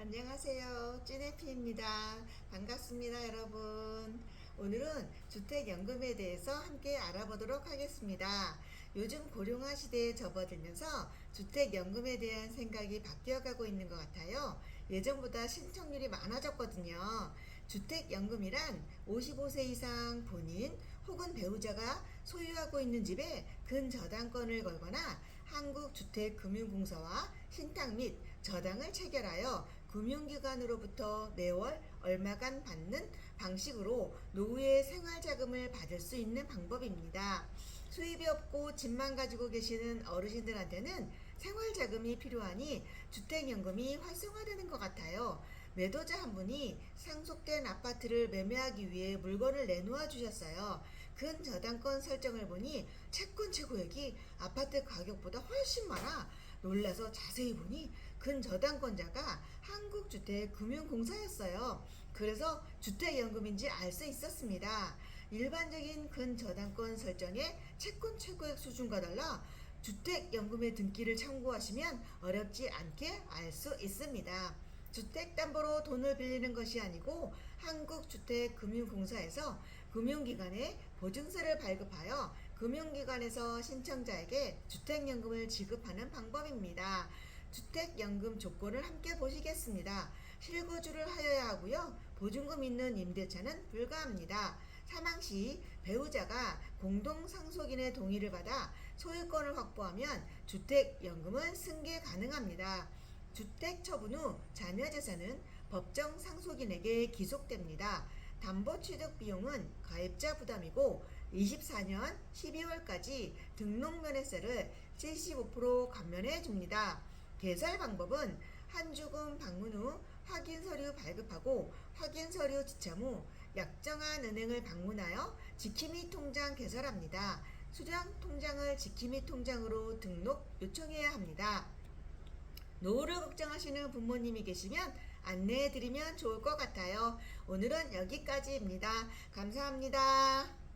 안녕하세요. 찐해피입니다. 반갑습니다, 여러분. 오늘은 주택연금에 대해서 함께 알아보도록 하겠습니다. 요즘 고령화 시대에 접어들면서 주택연금에 대한 생각이 바뀌어가고 있는 것 같아요. 예전보다 신청률이 많아졌거든요. 주택연금이란 55세 이상 본인 혹은 배우자가 소유하고 있는 집에 근저당권을 걸거나 한국주택금융공사와 신탁 및 저당을 체결하여 금융기관으로부터 매월 얼마간 받는 방식으로 노후의 생활자금을 받을 수 있는 방법입니다. 수입이 없고 집만 가지고 계시는 어르신들한테는 생활자금이 필요하니 주택연금이 활성화되는 것 같아요. 매도자 한 분이 상속된 아파트를 매매하기 위해 물건을 내놓아 주셨어요. 근 저당권 설정을 보니 채권 최고액이 아파트 가격보다 훨씬 많아 놀라서 자세히 보니 근 저당권자가 한국주택금융공사였어요. 그래서 주택연금인지 알 수 있었습니다. 일반적인 근저당권 설정의 채권 최고액 수준과 달라 주택연금의 등기를 참고하시면 어렵지 않게 알 수 있습니다. 주택담보로 돈을 빌리는 것이 아니고 한국주택금융공사에서 금융기관에 보증서를 발급하여 금융기관에서 신청자에게 주택연금을 지급하는 방법입니다. 주택연금 조건을 함께 보시겠습니다. 실거주를 하여야 하고요. 보증금 있는 임대차는 불가합니다. 사망 시 배우자가 공동상속인의 동의를 받아 소유권을 확보하면 주택연금은 승계 가능합니다. 주택 처분 후 자녀 재산은 법정 상속인에게 기속됩니다. 담보 취득 비용은 가입자 부담이고 24년 12월까지 등록 면회세를 75% 감면해 줍니다. 개설 방법은 한 주금 방문 후 확인 서류 발급하고 확인 서류 지참 후 약정한 은행을 방문하여 지킴이 통장 개설합니다. 수령 통장을 지킴이 통장으로 등록 요청해야 합니다. 노후를 걱정하시는 부모님이 계시면 안내해 드리면 좋을 것 같아요. 오늘은 여기까지입니다. 감사합니다.